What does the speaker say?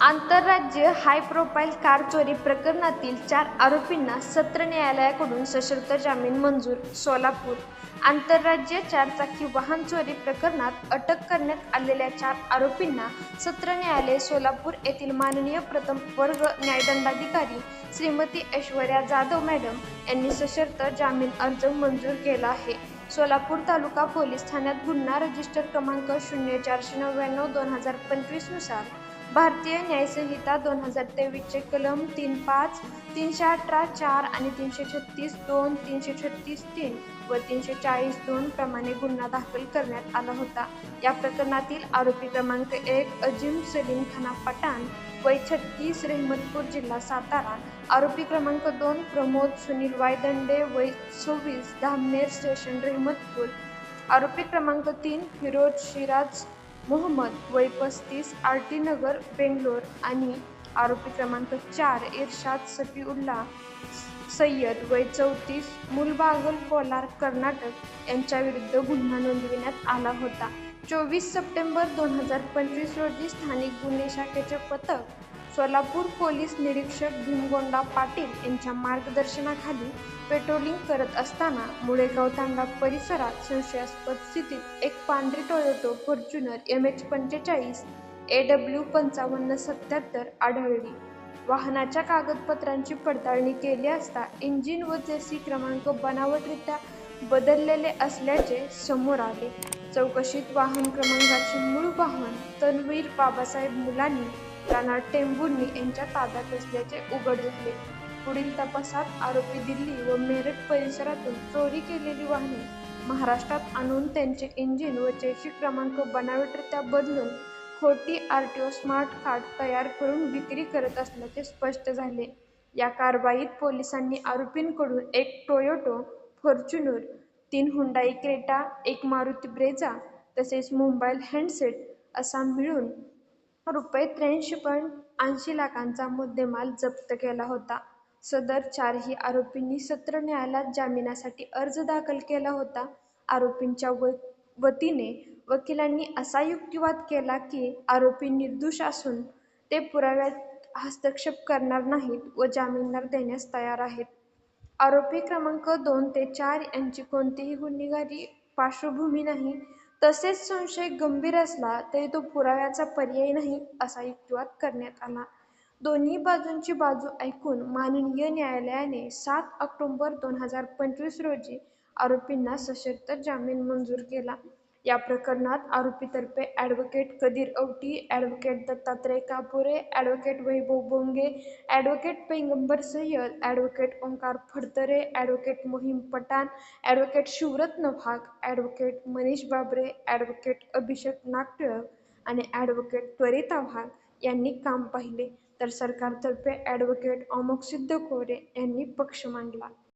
आंतरराज्य high profile car चोरी प्रकरणातील चार आरोपींना सत्र न्यायालयाकडून सशर्त जामीन मंजूर सोलापूर. आंतरराज्य चारचाकी वाहन चोरी प्रकरणात अटक करण्यात आलेल्या चार आरोपींना सत्र न्यायालय सोलापूर येथील माननीय प्रथम वर्ग न्यायदंडाधिकारी श्रीमती ऐश्वर्या जाधव मॅडम यांनी सशर्त जामीन अर्ज मंजूर केला आहे. सोलापूर तालुका पोलीस ठाण्यात गुन्हा रजिस्टर क्रमांक शून्य चारशे नव्याण्णव दोन हजार पंचवीसनुसार भारतीय न्यायसंहिता दोन हजार तेवीसचे कलम तीन पाच तीनशे अठरा चार आणि तीनशे छत्तीस दोन तीनशे छत्तीस तीन व तीनशे चाळीस दोन प्रमाणे गुन्हा दाखल करण्यात आला होता. या प्रकरणातील आरोपी क्रमांक एक अजिम सलीम खाना पठाण वय छत्तीस रेहमतपूर जिल्हा सातारा. आरोपी क्रमांक दोन प्रमोद सुनील वायदंडे वय सव्वीस धामनेर स्टेशन रेहमतपूर. आरोपी क्रमांक तीन फिरोज शिराज मोहम्मद वय पस्तीस आर टी नगर बेंगलोर आणि आरोपी क्रमांक चार इर्शाद सफीउल्ला सय्यद वय चौतीस मुलबागल कोलार कर्नाटक यांच्याविरुद्ध गुन्हा नोंदविण्यात आला होता. चोवीस सप्टेंबर दोन हजार पंचवीस रोजी स्थानिक गुन्हे शाखेचे पथक सोलापूर पोलीस निरीक्षक भीमगोंडा पाटील यांच्या मार्गदर्शनाखाली पेट्रोलिंग करत असताना मुळेगाव तांडा परिसरात संशयास्पद स्थितीत एक पांढरी टोयोटो फॉर्च्युनर एम एच पंचेचाळीस ए डब्ल्यू पंचावन्न सत्याहत्तर आढळली. वाहनाच्या कागदपत्रांची पडताळणी केली असता इंजिन व जेसी क्रमांक बनावटरित्या बदललेले असल्याचे समोर आले. चौकशीत वाहन क्रमांकाचे मूळ वाहन तन्वीर बाबासाहेब मुलानी राणा टेंभुर्णी यांच्या ताब्यात असल्याचे उघड झाले. पुढील तपासात आरोपी दिल्ली व मेरठ परिसरातून चोरी केलेली वाहने महाराष्ट्रात आणून त्यांचे इंजिन व चेशी क्रमांक बनावटरित्या बदलून खोटी R T O smart card तयार करून विक्री करत असल्याचे स्पष्ट झाले. या कारवाईत पोलिसांनी आरोपींकडून एक टोयोटो फॉर्च्युनर तीन हुंडाई क्रेटा एक मारुती ब्रेझा तसेच मोबाईल हँडसेट असा मिळून रुपये त्र्याऐंशी पॉईंट ऐंशी लाखांचा मुद्देमाल जप्त केला होता. सदर चारही आरोपींनी सत्र न्यायालयात जामिनासाठी अर्ज दाखल केला होता. आरोपींच्या व वतीने वकिलांनी असा युक्तिवाद केला की आरोपी निर्दोष असून ते पुराव्यात हस्तक्षेप करणार नाहीत व जामीनदार देण्यास तयार आहेत. आरोपी क्रमांक दोन ते चार यांची कोणतीही गुन्हेगारी पार्श्वभूमी नाही तसेच संशय गंभीर असला तरी तो पुराव्याचा पर्याय नाही असा युक्तिवाद करण्यात आला. दोन्ही बाजूंची बाजू ऐकून माननीय न्यायालयाने सात ऑक्टोंबर दोन हजार पंचवीस रोजी आरोपींना सशर्त जामीन मंजूर केला. या प्रकरणात आरोपीतर्फे advocate Kadir Auti advocate Dattatray Kapure advocate Vaibhav Bonge advocate Paigambar Sayyad advocate Omkar Phadtare advocate Mohim Pathan advocate Shivratna भाग ॲडव्होकेट मनीष बाबरे ॲडव्होकेट अभिषेक नागटिळक आणि ॲडव्होकेट त्वरिता भाग यांनी काम पाहिले. तर सरकारतर्फे ॲडव्होकेट अमोक सिद्ध कोरे यांनी पक्ष मांडला.